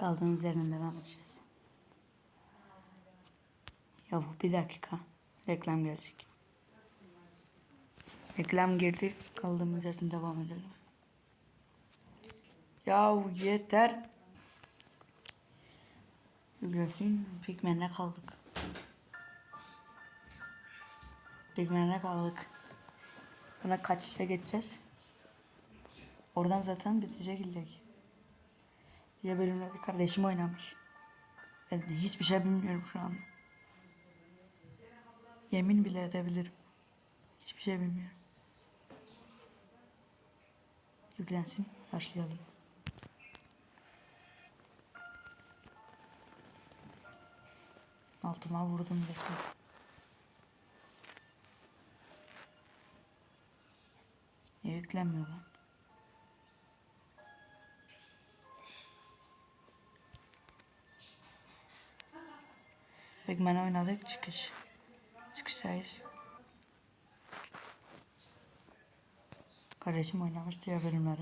Kaldığımız yerden devam edeceğiz. Ya bu bir dakika. Reklam gelecek. Reklam girdi. Kaldığımız yerden devam edelim. Yahu yeter. Yüklesin. Pigmen'e kaldık. Pigmen'e kaldık. Sonra kaçışa geçeceğiz. Oradan zaten bitecek illa ki. Diye bölümlerde kardeşim oynamış. Ben hiçbir şey bilmiyorum şu anda. Yemin bile edebilirim. Hiçbir şey bilmiyorum. Yüklensin. Başlayalım. Altıma vurdum resmen. Niye yüklenmiyor lan? Pigman oynadık çıkış. Çıkıştayız. Kardeşim oynamış diğer bölümleri.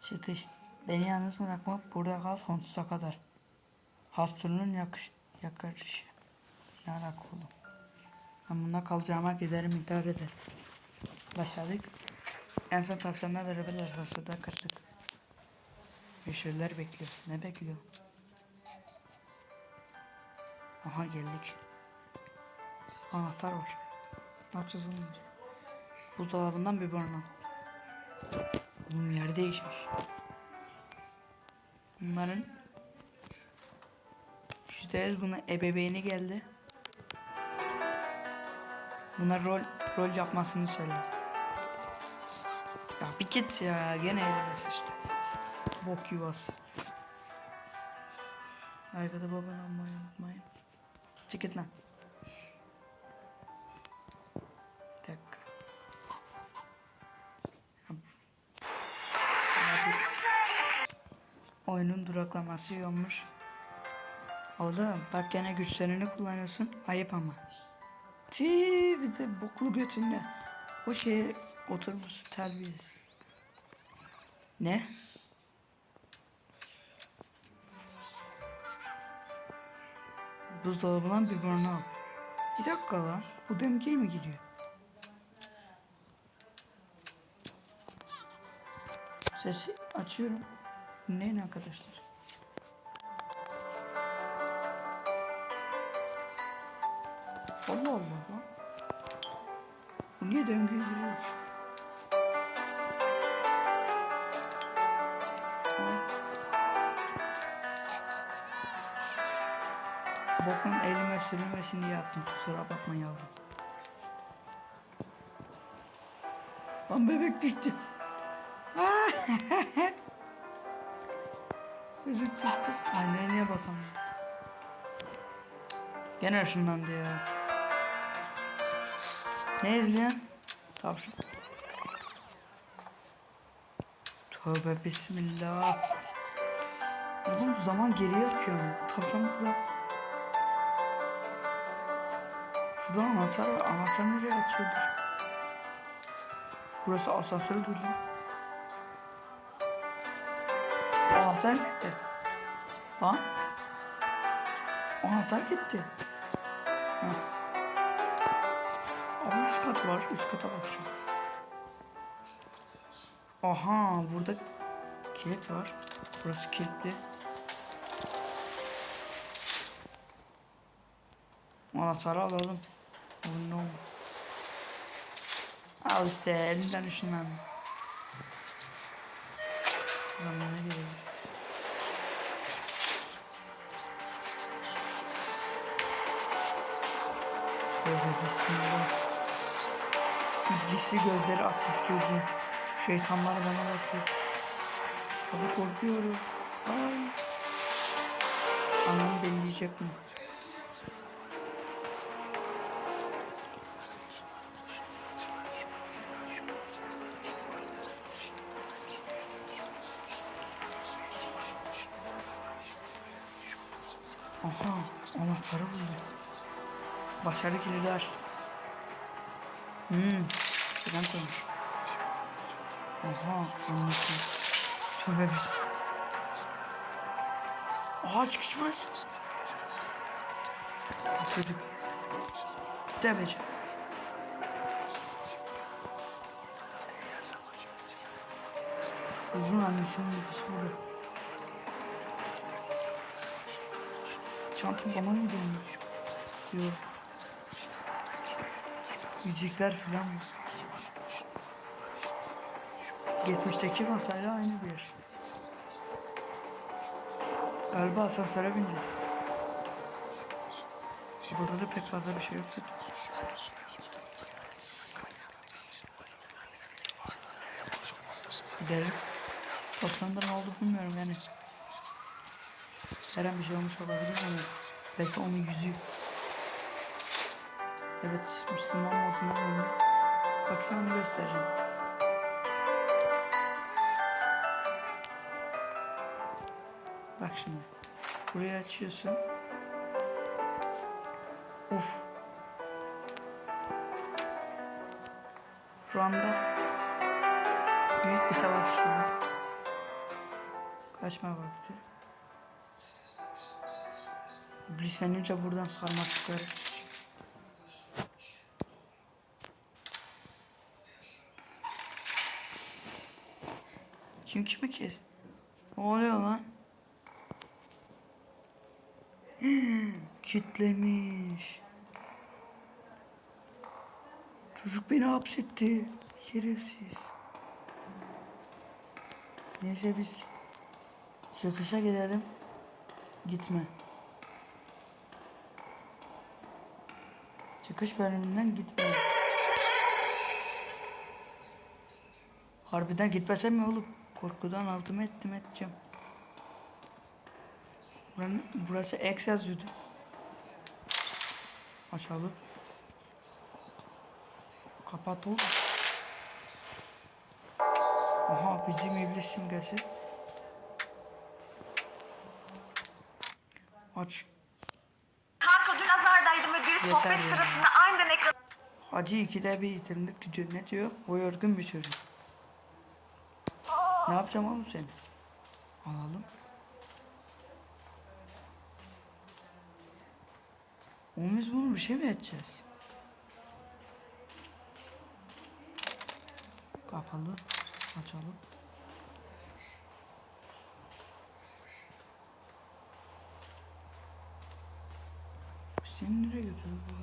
Çıkış. Beni yalnız bırakma. Burada kal sonsuza kadar. Hasturunun yakış, yakarışı. Ne alaka oğlum? Ben bunda kalacağıma giderim intihar ederim. Başladık. En son tavşanla beraber arasında kaçtık. Yeşiller bekliyor. Ne bekliyor? Aha geldik. Anahtar var. Ne yapacağız onu? Buzdolabından bir barına. Oğlum yer değişmiş. Bunların %100 buna ebeveyni geldi. Buna rol rol yapmasını söyle. Ya bir git ya gene elime sıçtı. Bok yuvası. Arkada babanı almayı unutmayın. Çık git lan. Bir. Oyunun duraklaması yokmuş. Oğlum bak gene güçlerini kullanıyorsun. Ayıp ama. Ti bir de boklu götünle. O şeye oturmuş terbiyesiz. Ne? Buzdolabından bir barına al. Bir dakika lan. Bu demgeye mi gidiyor? Sesi açıyorum. Dinleyin arkadaşlar. Allah Allah. Bu niye döngüye giriyor ki? Bokun elime sürülmesin diye attım. Kusura bakma yavrum. Lan bebek düştü. Çocuk düştü. Anneye bakalım. Gene ışınlandı ya. Ne izleyen? Tavşan. Tövbe bismillah. Oğlum zaman geriye atıyor mu? Tavşan burada. Şurada anahtar var. Anahtar nereye atıyordur? Burası asansör değil lan. Anahtar nerede? Lan? Anahtar gitti. Ha. Üst kat var. Üst kata bakacağım. Aha burada kilit var. Burası kilitli. Anahtarı alalım. Ne oldu? Al işte elinden ışınlandı. Zamanına geliyor. Tövbe bismillah. İblisi gözleri aktif çocuğun. Şeytanlar bana bakıyor. Abi korkuyorum. Ay. Anam belleyecek mi? Aha. Anahtarı buldum. Başarı kilidi aç. Hmm. Sıran koymuş. Oha. Annesi. Tövbe biz. Aha çıkış burası. Çocuk. Demeyeceğim. Çocuğun annesinin nefesi burada. Çantam bana mı dönüyor? Yok. Yüzükler falan mı? Geçmişteki masayla aynı bir yer. Galiba asansöre bineceğiz. Burada da pek fazla bir şey yok zaten. Gidelim. Toplamda ne oldu bilmiyorum yani. Her an bir şey olmuş olabilir ama belki onun yüzü. Evet, Müslüman moduna döndü. Bak sana göstereceğim. Bak şimdi. Burayı açıyorsun. Uf. Şu anda büyük bir savaş işledi. Kaçma vakti. İblislenince buradan sarmaşıklar. Kim kimi kes? Ne oluyor lan? Kitlemiş. Çocuk beni hapsetti. Şerefsiz. Neyse biz çıkışa gidelim. Gitme. Çıkış bölümünden gitme. Harbiden gitmesem mi oğlum? Korkudan altımı ettim edeceğim. Buranın, burası X yazıyordu. Açalım. Kapat oğlum. Aha bizim iblis simgesi. Aç. Kanka dün azardaydım ve bir sohbet ya. sırasında aniden ekran... Hacı ikide bir internet gidiyor. Ne diyor? O yorgun bir çocuk. Ne yapacağım oğlum seni? Alalım. Biz bunu bir şey mi edeceğiz? Kapalı. Açalım. Seni nereye götürüyor bu?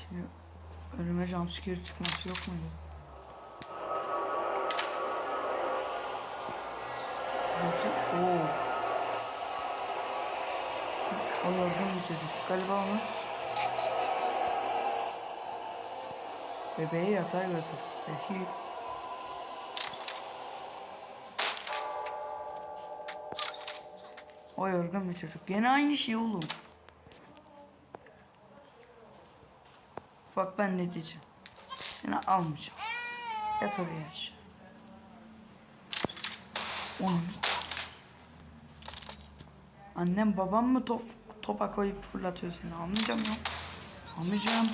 Şimdi önüme jumpscare çıkması yok muydu? Yoksa ooo. O yorgun bir çocuk. Galiba onu bebeği yatağa götür. Belki o yorgun bir çocuk. Gene aynı şey oğlum. Bak ben ne diyeceğim. Seni almayacağım. Yat oraya aşağı. Annem babam mı top topa koyup fırlatıyor seni? Almayacağım ya. Almayacağım.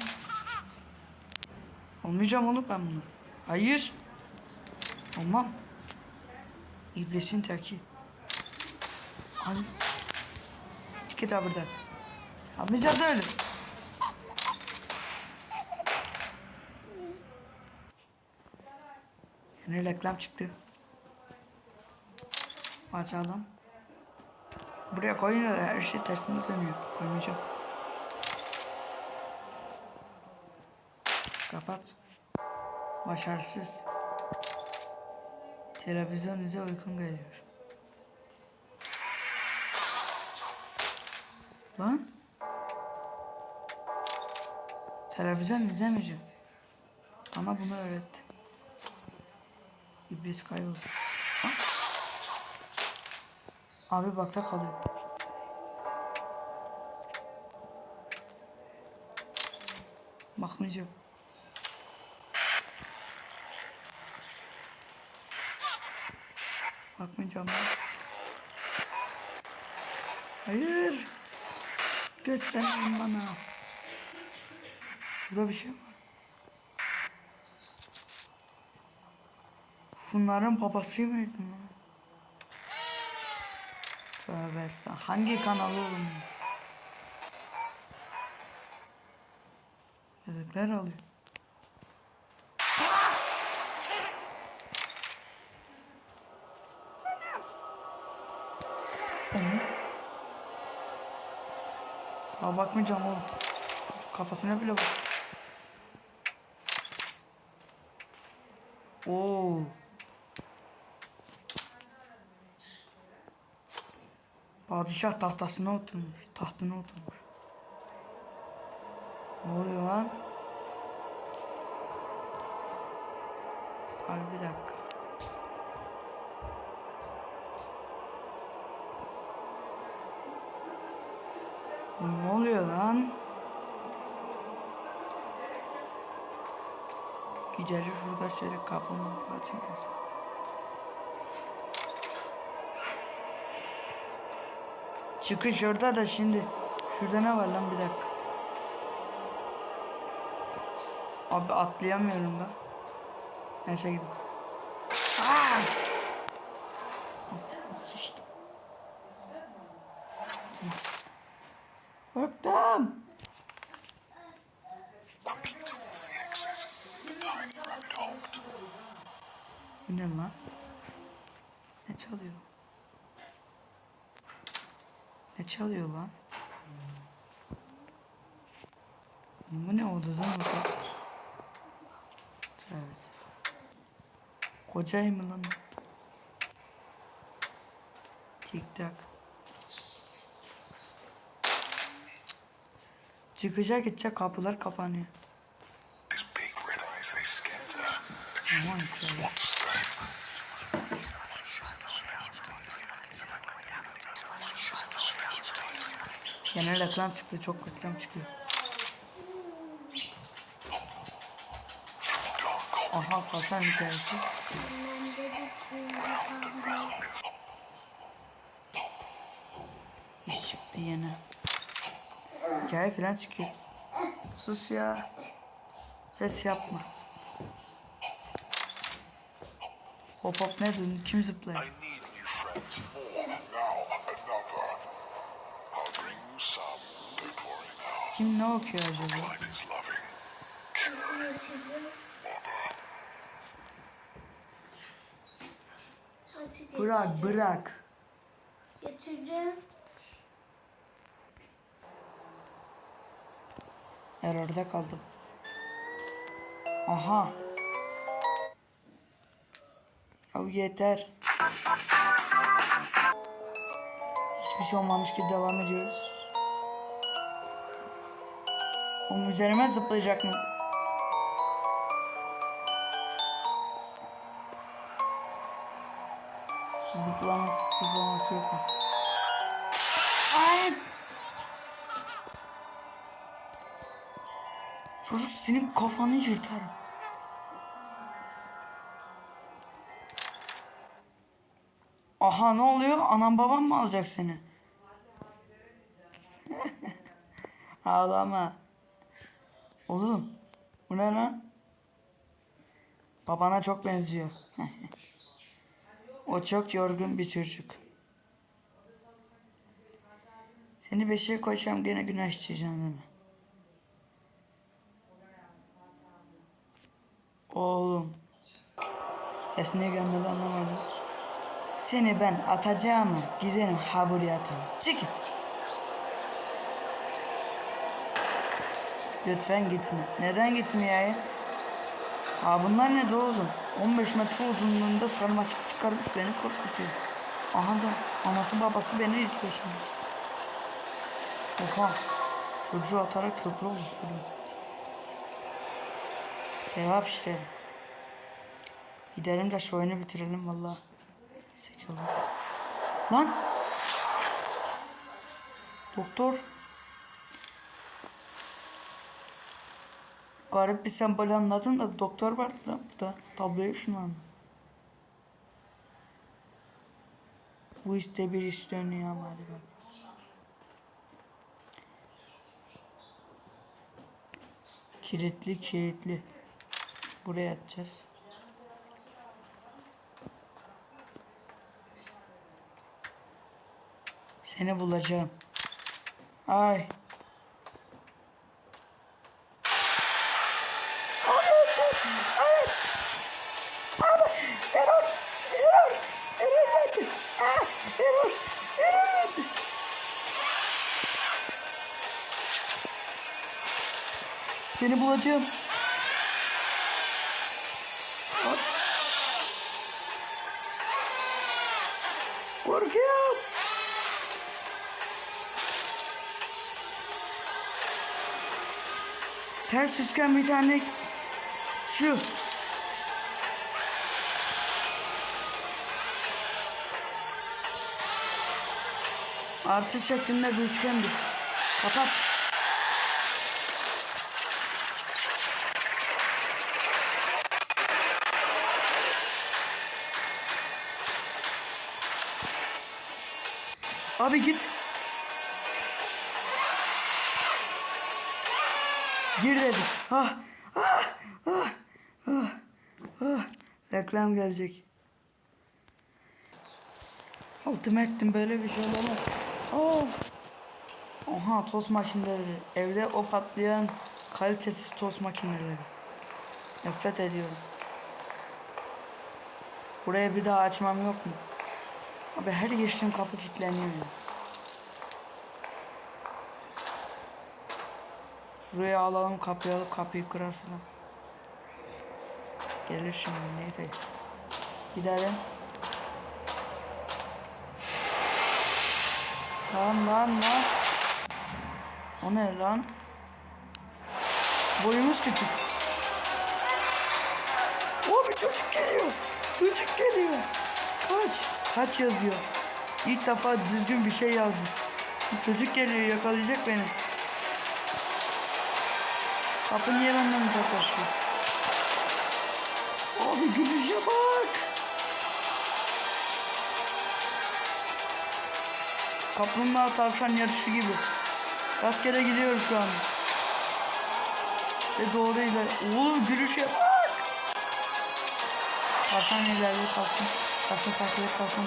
Almayacağım oğlum ben bunu. Hayır. Olmam. İblisin teki. Hadi. Çık abi buradan. Almayacağım da öyle. Yeni reklam çıktı. Açalım. Buraya koyunca da her şey tersine dönüyor. Koymayacağım. Kapat. Başarısız. Televizyon bize uykun geliyor. Lan. Televizyon izlemeyeceğim. Bana bunu öğretti. İblis kayboldu. Abi bakta kalıyor. Bakmayacağım. Bakmayacağım ben. Hayır. Gösterin bana. Burada bir şey var. Şunların babası mıydı lan? Tövbe estağfurullah. Hangi kanalı oğlum? Bebekler alıyor. Sağa bakmayacağım oğlum. Kafasına bile bak. Oo. Padişah tahtasına oturmuş. Tahtına oturmuş. Ne oluyor lan? Abi bir dakika. Ne oluyor lan? Gidelim şurada şöyle kapımı açayım. Çıkış orada da şimdi. Şurada ne var lan bir dakika. Abi atlayamıyorum da. Neyse gidin. Aa! Sıçtım. Korktum. Ne lan? Ne çalıyor? Ne çalıyor lan? Bu ne odadan oda? Evet. Kocayım mı lan? Tik tak. Çıkacak gidecek kapılar kapanıyor. Aman Yine reklam çıktı. Çok reklam çıkıyor. Aha kaçan hikayesi. İş çıktı yine. Hikaye falan çıkıyor. Sus ya. Ses yapma. Hop hop ne dedin? Kim zıplıyor? Kim ne okuyor acaba? Bırak bırak. Getirdim. Error'da kaldım. Aha. Ya yeter. Hiçbir şey olmamış gibi devam ediyoruz. Oğlum üzerime zıplayacak mı? Zıplaması, zıplaması yok mu? Ay! Çocuk senin kafanı yırtarım. Aha ne oluyor? Anam babam mı alacak seni? Ağlama. Oğlum bu ne lan? Babana çok benziyor. o çok yorgun bir çocuk. Seni beşiğe koysam gene günah işleyeceksin değil mi? Oğlum. Sesini görmeden anlamadım. Seni ben atacağım giderim ha buraya atarım. Çık git. Lütfen gitme. Neden gitmeyeyim? Ha bunlar ne de oğlum? 15 metre uzunluğunda sarmaşık çıkarmış beni korkutuyor. Aha da anası babası beni izliyor şimdi. Oha. Çocuğu atarak köprü oluşturuyor. Sevap işleri. Gidelim de şu oyunu bitirelim valla. Sekiyorum. Lan! Doktor. Garip bir sembol anladın da doktor vardı da burada. Tabloya şunlandı. Bu işte bir iş dönüyor ama hadi bak. Kilitli kilitli. Buraya atacağız. Seni bulacağım. Ay. Bulacağım. Hop. Korkuyorum. Ters üçgen bir tane şu. Artı şeklinde bir üçgendi. Kapat. Abi git. Gir dedim. Ah, ah, ah, ah, ah. Reklam gelecek. Ultimate'tim böyle bir şey olamaz. Oh. Oha tost makineleri. Evde o patlayan kalitesiz tost makineleri. Nefret ediyorum. Buraya bir daha açmam yok mu? Abi her geçtiğim kapı kilitleniyor ya. Buraya alalım kapıyı alıp kapıyı kırar falan. Gelir şimdi neyse. Gidelim. Lan lan lan. O ne lan? Boyumuz küçük. O bir çocuk geliyor. Çocuk geliyor. Kaç. Kaç yazıyor. İlk defa düzgün bir şey yazdım. Bir çocuk geliyor yakalayacak beni. Kapı niye benden uzaklaşıyor? Abi gülüşe bak. Kaplumbağa tavşan yarışı gibi. Rastgele gidiyor şu an. Ve doğru iler. Oğlum gülüşe bak. Tavşan ileride tavşan. Tavşan takip et, tavşan.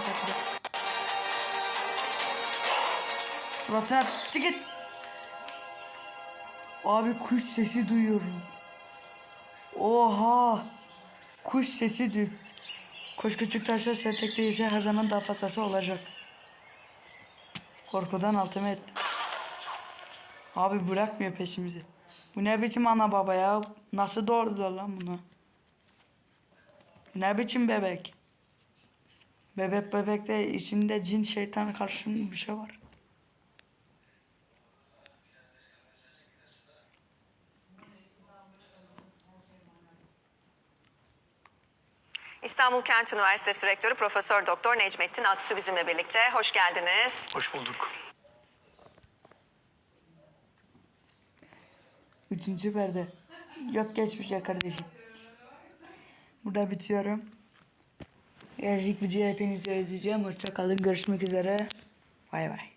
Suratına çık. Abi kuş sesi duyuyorum. Oha. Kuş sesi duy. Kuş küçük taşlar sertek değilse her zaman daha fazlası olacak. Korkudan altıma ettim. Abi bırakmıyor peşimizi. Bu ne biçim ana baba ya? Nasıl doğurdular lan bunu? Bu ne biçim bebek? Bebek bebekte içinde cin şeytan karşın bir şey var. İstanbul Kent Üniversitesi Rektörü Profesör Doktor Necmettin Aksu bizimle birlikte. Hoş geldiniz. Hoş bulduk. Üçüncü perde. Yok geçmiş ya kardeşim. Burada bitiyorum. Gelecek videoyu hepinizi özleyeceğim. Hoşça kalın. Görüşmek üzere. Bay bay.